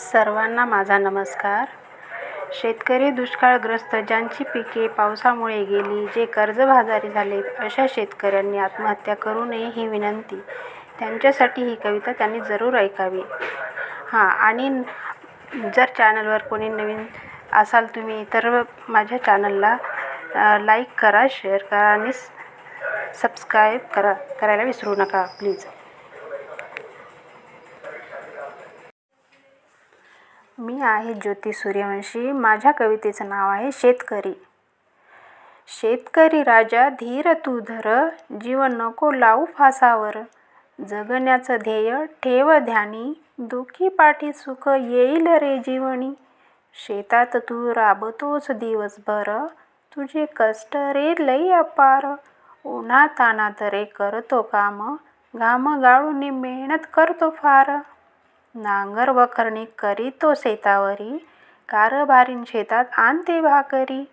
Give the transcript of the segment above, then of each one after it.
सर्वांना माझा नमस्कार. शेतकरी दुष्काळग्रस्त ज्यांची पिके पावसामुळे गेली जे कर्जबाजारी झालेत अशा शेतकऱ्यांनी आत्महत्या करू नये ही विनंती. त्यांच्यासाठी ही कविता त्यांनी जरूर ऐकावी. हां आणि जर चॅनलवर कोणी नवीन असाल तुम्ही तर माझ्या चॅनलला लाईक करा शेअर करा आणि सबस्क्राईब करा. करायला विसरू नका प्लीज. मी आहे ज्योती सूर्यवंशी. माझ्या कवितेचं नाव आहे शेतकरी. शेतकरी राजा धीर तू धर. जीव नको लावू फासावर. जगण्याचं ध्येय ठेव ध्यानी. दुखी पाठी सुख येईल रे जीवनी. शेतात तू राबतोस दिवसभर. तुझे कष्ट रे लई अपार. उन्हा तानात रे करतो काम. घाम गाळून मेहनत करतो फार. नांगर वखरणी करीतो शेतावरी कारभारीन शेतात आणते भाकरी.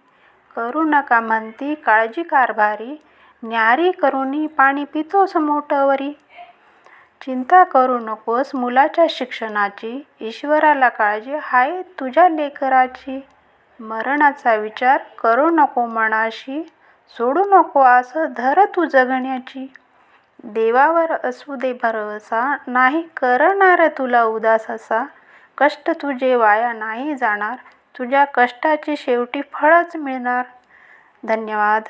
करू नका म्हणती काळजी कारभारी न्यारी करूनी पाणी पितोस मोटवरी. चिंता करू नकोस मुलाच्या शिक्षणाची ईश्वराला काळजी हाय तुझ्या लेकराची. मरणाचा विचार करू नको मनाशी सोडू नको आस धर तू जगण्याची. देवावर असू दे भरवसा नाही करणार तुला उदास असा. कष्ट तुझे वाया नाही जाणार तुझ्या कष्टाचे शेवटी फळच मिळणार. धन्यवाद.